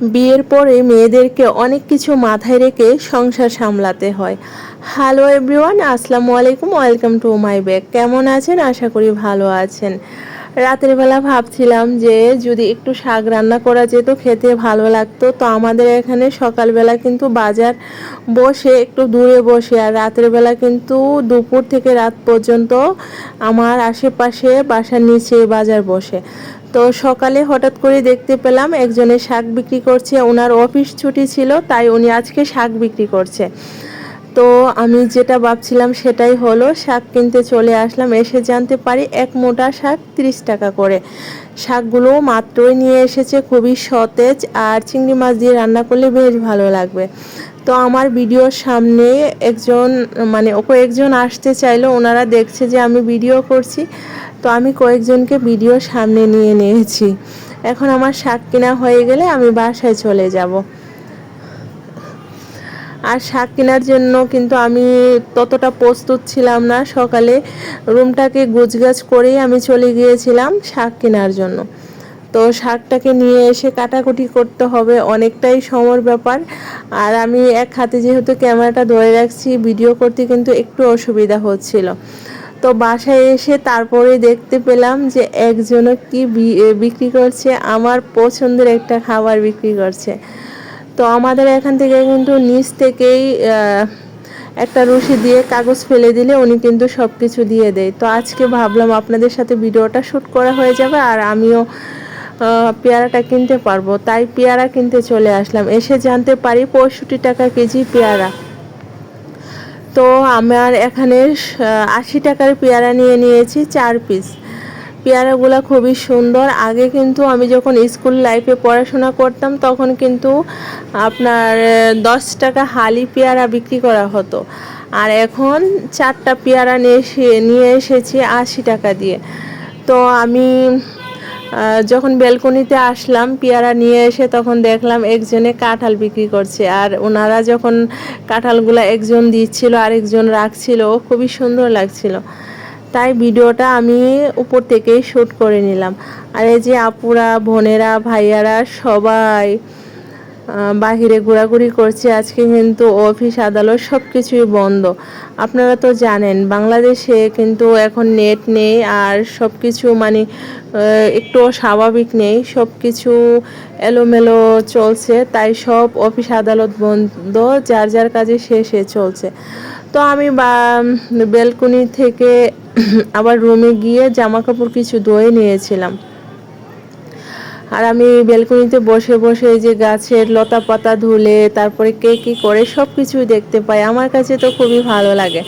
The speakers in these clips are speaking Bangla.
বিয়ের পরে মেয়েদেরকে অনেক কিছু মাথায় রেখে সংসার সামলাতে হয়। হ্যালো এভরিওয়ান আসসালামু আলাইকুম ওয়েলকাম টু মাই ব্যাগ কেমন আছেন? আশা করি ভালো আছেন। রাতের বেলা ভাবছিলাম যে যদি একটু শাক রান্না করা যেত, খেতে ভালো লাগতো। তো আমাদের এখানে সকালবেলা কিন্তু বাজার বসে একটু দূরে বসে, আর রাতের বেলা কিন্তু দুপুর থেকে রাত পর্যন্ত আমার আশেপাশে বাসার নিচে বাজার বসে। তো সকালে হঠাৎ করে দেখতে পেলাম একজনের শাক বিক্রি করছে, ওনার অফিস ছুটি ছিল, তাই উনি আজকে শাক বিক্রি করছে। তো আমি যেটা ভাবছিলাম সেটাই হলো, শাক কিনতে চলে আসলাম, এসে জানতে পারি এক মোটা শাক তিরিশ টাকা করে। শাকগুলো মাত্রই নিয়ে এসেছে, খুবই সতেজ, আর চিংড়ি মাছ দিয়ে রান্না করলে বেশ ভালো লাগবে। তো আমার ভিডিওর সামনে একজন মানে কয়েকজন আসতে চাইলো, ওনারা দেখছে যে আমি ভিডিও করছি, তো আমি কয়েকজনকে ভিডিও সামনে নিয়ে নিয়েছি। এখন আমার শাক কেনা হয়ে গেলে আমি বাসায় চলে যাব। আর শাক কেনার জন্য কিন্তু আমি ততটা প্রস্তুত ছিলাম না। সকালে রুমটাকে গুছগাছ করেই আমি চলে গিয়েছিলাম শাক কেনার জন্য। তো শাকটাকে নিয়ে এসে কাটাকুটি করতে হবে, অনেকটাই সময়ের ব্যাপার। আর আমি এক হাতে যেহেতু ক্যামেরাটা ধরে রাখছি, ভিডিও করতে কিন্তু একটু অসুবিধা হচ্ছিল। তো বাসায় এসে তারপরে দেখতে পেলাম যে একজনও কি বিক্রি করছে, আমার পছন্দের একটা খাবার বিক্রি করছে। তো আমাদের এখান থেকে কিন্তু নিচ থেকেই একটা রশি দিয়ে কাগজ ফেলে দিলে উনি কিন্তু সব কিছু দিয়ে দেয়। তো আজকে ভাবলাম আপনাদের সাথে ভিডিওটা শ্যুট করা হয়ে যাবে, আর আমিও পেয়ারাটা কিনতে পারব। তাই পেয়ারা কিনতে চলে আসলাম। এসে জানতে পারি পঁয়ষট্টি টাকা কেজি পেয়ারা। তো আমার এখানে আশি টাকার পেয়ারা নিয়ে নিয়েছি, চার পিস পেয়ারাগুলো খুবই সুন্দর। আগে কিন্তু আমি যখন স্কুল লাইফে পড়াশোনা করতাম, তখন কিন্তু আপনার দশ টাকা হালি পেয়ারা বিক্রি করা হতো। আর এখন চারটা পেয়ারা নিয়ে এসে, নিয়ে এসেছি আশি টাকা দিয়ে। তো আমি যখন বেলকনিতে আসলাম, পেয়ারা নিয়ে এসে তখন দেখলাম একজনে কাঁঠাল বিক্রি করছে। আর ওনারা যখন কাঁঠালগুলো একজন দিচ্ছিল আর একজন রাখছিল খুবই সুন্দর লাগছিল। তাই ভিডিওটা আমি উপর থেকেই শ্যুট করে নিলাম। আর এই যে আপুরা, বোনেরা, ভাইয়ারা, সবাই বাহিরে ঘোরাঘুরি করছে, আজকে কিন্তু অফিস, আদালত সব কিছুই বন্ধ। আপনারা তো জানেন, বাংলাদেশে কিন্তু এখন নেট নেই আর সব কিছু মানে একটু স্বাভাবিক নেই সব কিছু এলোমেলো চলছে, তাই সব অফিস, আদালত বন্ধ, যার যার কাজে শেষে চলছে। তো আমি বা বেলকনি থেকে আবার রুমে গিয়ে জামা কাপড় কিছু ধুয়ে নিয়েছিলাম। আর আমি বেলকনিতে বসে বসে যে গাছের লতা পাতা ধুলে, তারপরে কে কী করে সব কিছুই দেখতে পাই। আমার কাছে তো খুবই ভালো লাগে।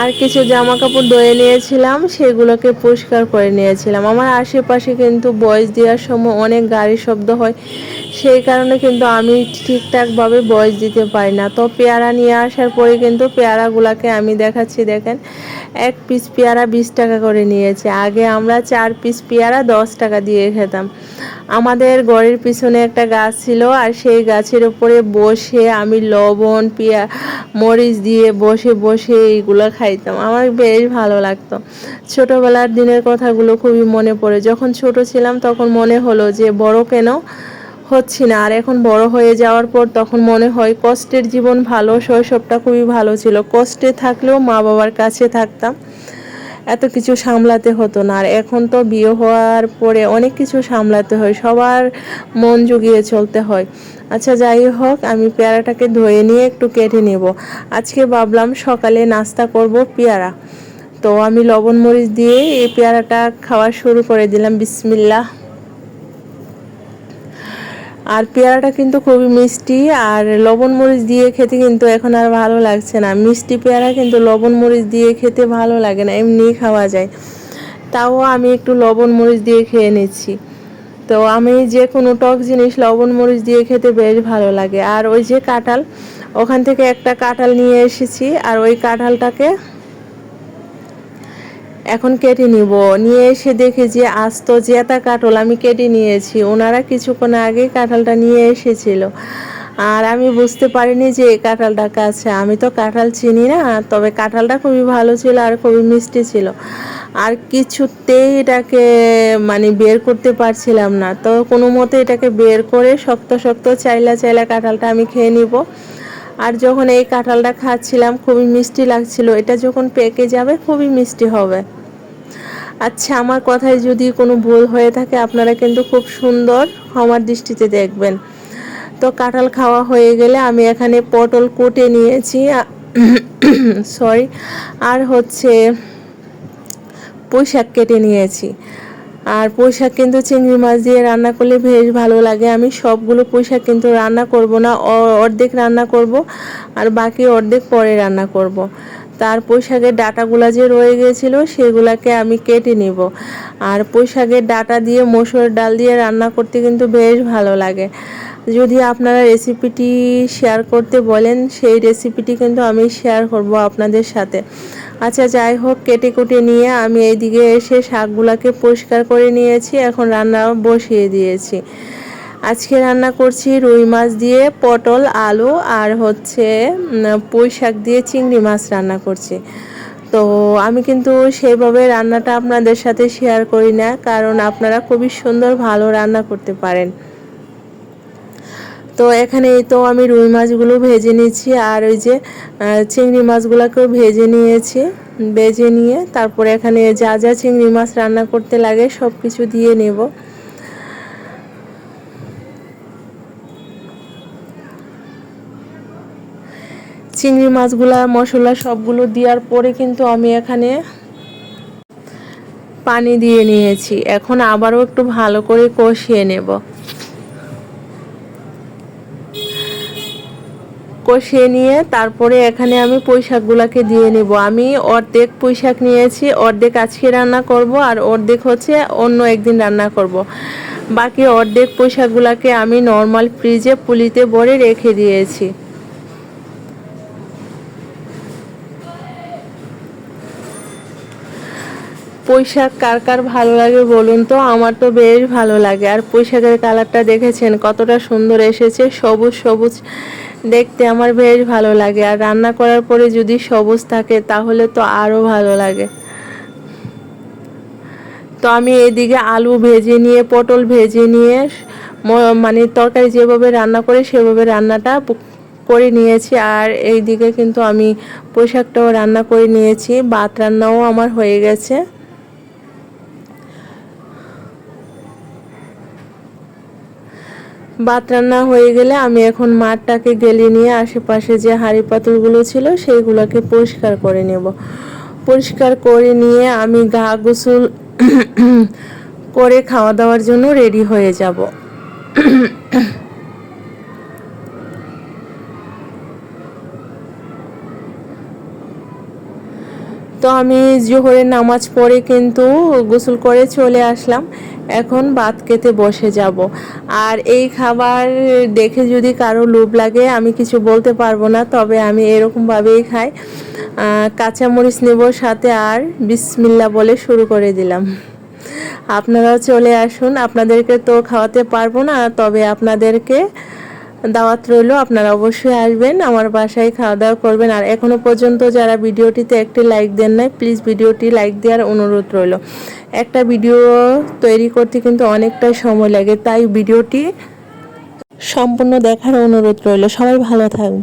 আর কিছু জামা কাপড় ধুয়ে নিয়েছিলাম, সেগুলোকে পরিষ্কার করে নিয়েছিলাম। আমার আশেপাশে কিন্তু বয়স দেওয়ার সময় অনেক গাড়ির শব্দ হয়, সেই কারণে কিন্তু আমি ঠিকঠাকভাবে বয়স দিতে পারি না। তো পেয়ারা নিয়ে আসার পরে কিন্তু পেয়ারাগুলোকে আমি দেখাচ্ছি, দেখেন, এক পিস পেয়ারা বিশ টাকা করে নিয়েছে। আগে আমরা চার পিস পেয়ারা দশ টাকা দিয়ে খেতাম। আমাদের ঘরের পিছনে একটা গাছ ছিল, আর সেই গাছের উপরে বসে আমি লবণ, পেঁয়া, মরিচ দিয়ে বসে বসে এইগুলো খাইতাম। আমার বেশ ভালো লাগতো। ছোটোবেলার দিনের কথাগুলো খুবই মনে পড়ে। যখন ছোট ছিলাম তখন মনে হলো যে, বড় কেন হচ্ছি না। আর এখন বড় হয়ে যাওয়ার পর তখন মনে হয় কষ্টের জীবন ভালো, শৈশবটা খুবই ভালো ছিল। কষ্টে থাকলেও মা বাবার কাছে থাকতাম। এত কিছু সামলাতে হতো না। আর এখন তো বিয়ে হওয়ার পরে অনেক কিছু সামলাতে হয়, সবার মন জুগিয়ে চলতে হয়। আচ্ছা যাই হোক, আমি পেয়ারাটাকে ধুয়ে নিয়ে একটু কেটে নেব। আজকে ভাবলাম সকালে নাস্তা করব পেয়ারা। তো আমি লবণ মরিচ দিয়ে এই পেয়ারাটা খাওয়া শুরু করে দিলাম। বিসমিল্লা আর পেয়ারাটা কিন্তু খুবই মিষ্টি, আর লবণ মরিচ দিয়ে খেতে কিন্তু এখন আর ভালো লাগছে না। মিষ্টি পেয়ারা কিন্তু লবণ মরিচ দিয়ে খেতে ভালো লাগে না এমনি খাওয়া যায়। তাও আমি একটু লবণ মরিচ দিয়ে খেয়ে নিচ্ছি। তো আমি যে কোনো টক জিনিস লবণ মরিচ দিয়ে খেতে বেশ ভালো লাগে। আর ওই যে কাঁঠাল, ওখান থেকে একটা কাঁঠাল নিয়ে এসেছি, আর ওই কাঁঠালটাকে এখন কেটে নিব। নিয়ে এসে দেখে যে আস্ত জেতা কাঠল আমি কেটে নিয়েছি। ওনারা কিছুক্ষণ আগে কাঁঠালটা নিয়ে এসেছিল। আর আমি বুঝতে পারিনি যে এই কাঁঠালটা কাছে। আমি তো কাঁঠাল চিনি না, তবে কাঁঠালটা খুবই ভালো ছিল আর খুবই মিষ্টি ছিল। আর কিছুতেই এটাকে মানে বের করতে পারছিলাম না। তো কোনো মতে এটাকে বের করে শক্ত শক্ত চাইলা চাইলা কাঁঠালটা আমি খেয়ে নিব। আর যখন এই কাঁঠালটা খাচ্ছিলাম, খুবই মিষ্টি লাগছিল। এটা যখন পেকে যাবে, খুবই মিষ্টি হবে। আচ্ছা আমার কথায় যদি কোনো ভুল হয়ে থাকে, আপনারা কিন্তু খুব সুন্দর আমার দৃষ্টিতে দেখবেন। তো কাঁঠাল খাওয়া হয়ে গেলে আমি এখানে পটল কুটে নিয়েছি। সরি আর হচ্ছে পুঁই শাক কেটে নিয়েছি। আর পুঁই শাক কিন্তু চিংড়ি মাছ দিয়ে রান্না করলে বেশ ভালো লাগে। আমি সবগুলো পুঁই শাক কিন্তু রান্না করব না অর্ধেক রান্না করব আর বাকি অর্ধেক পরে রান্না করব। তার পুঁই শাকের ডাটাগুলো যে রয়ে গেছিল সেগুলাকে আমি কেটে নিব। আর পুঁই শাকের ডাটা দিয়ে মসুর ডাল দিয়ে রান্না করতে কিন্তু বেশ ভালো লাগে। যদি আপনারা রেসিপিটি শেয়ার করতে বলেন, সেই রেসিপিটি কিন্তু আমি শেয়ার করব আপনাদের সাথে। আচ্ছা যাই হোক কেটে কুটে নিয়ে আমি এইদিকে এসে শাকগুলোকে পরিষ্কার করে নিয়েছি, এখন রান্না বসিয়ে দিয়েছি। আজকে রান্না করছি রুই মাছ দিয়ে, পটল, আলু আর হচ্ছে পুঁই শাক দিয়ে চিংড়ি মাছ রান্না করছি। তো আমি কিন্তু সেইভাবে রান্নাটা আপনাদের সাথে শেয়ার করি না, কারণ আপনারা খুবই সুন্দর ভালো রান্না করতে পারেন। তো এখানে তো আমি রুই মাছগুলো ভেজে নিয়েছি, আর ওই যে চিংড়ি মাছগুলোকেও ভেজে নিয়েছি, ভেজে নিয়ে তারপরে এখানে যা যা চিংড়ি মাছ রান্না করতে লাগে সব কিছু দিয়ে নেব। চিংড়ি মাছগুলা, মশলা সবগুলো দেওয়ার পরে কিন্তু আমি এখানে পানি দিয়ে নিয়েছি। এখন আবারও একটু ভালো করে কষিয়ে নেব। কষিয়ে নিয়ে তারপরে এখানে আমি পুঁইশাকগুলোকে দিয়ে নেব। আমি অর্ধেক পুঁইশাক নিয়েছি, অর্ধেক আজকে রান্না করব আর অর্ধেক হচ্ছে অন্য একদিন রান্না করব। বাকি অর্ধেক পুঁইশাকগুলোকে আমি নর্মাল ফ্রিজে পুলিতে ভরে রেখে দিয়েছি। পুঁইশাক কার কার ভালো লাগে বলুন তো? আমার তো বেশ ভালো লাগে। আর পুঁইশাকের কালারটা দেখেছেন কতটা সুন্দর এসেছে। সবুজ সবুজ দেখতে আমার বেশ ভালো লাগে, আর রান্না করার পরে যদি সবুজ থাকে তাহলে তো আরও ভালো লাগে। তো আমি এদিকে আলু ভেজে নিয়ে, পটল ভেজে নিয়ে মানে তরকারি যেভাবে রান্না করে সেভাবে রান্নাটা করে নিয়েছি। আর এই দিকে কিন্তু আমি পোশাকটাও রান্না করে নিয়েছি, ভাত রান্নাও আমার হয়ে গেছে। ভাত রান্না হয়ে গেলে আমি এখন মাঠটাকে গেলে নিয়ে আশেপাশে যে হাঁড়ি পাতুলগুলো ছিল সেইগুলোকে পরিষ্কার করে নেব। পরিষ্কার করে নিয়ে আমি গা গোসল করে খাওয়া দাওয়ার জন্য রেডি হয়ে যাব। তো আমি জোহরের নামাজ পড়ে কিন্তু গোসল করে চলে আসলাম। এখন ভাত খেতে বসে যাব। আর এই খাবার দেখে যদি কারও লোভ লাগে, আমি কিছু বলতে পারব না, তবে আমি এরকমভাবেই খাই। কাঁচামরিচ নেব সাথে আর বিসমিল্লা বলে শুরু করে দিলাম। আপনারাও চলে আসুন। আপনাদেরকে তো খাওয়াতে পারব না, তবে আপনাদেরকে দাওয়াত রইল, আপনারা অবশ্যই আসবেন, আমার বাসায় খাওয়া দাওয়া করবেন। আর এখনও পর্যন্ত যারা ভিডিওটিতে একটি লাইক দেন নাই প্লিজ ভিডিওটি লাইক দেওয়ার অনুরোধ রইল। একটা ভিডিও তৈরি করতে কিন্তু অনেকটা সময় লাগে, তাই ভিডিওটি সম্পূর্ণ দেখার অনুরোধ রইল। সবাই ভালো থাকবেন।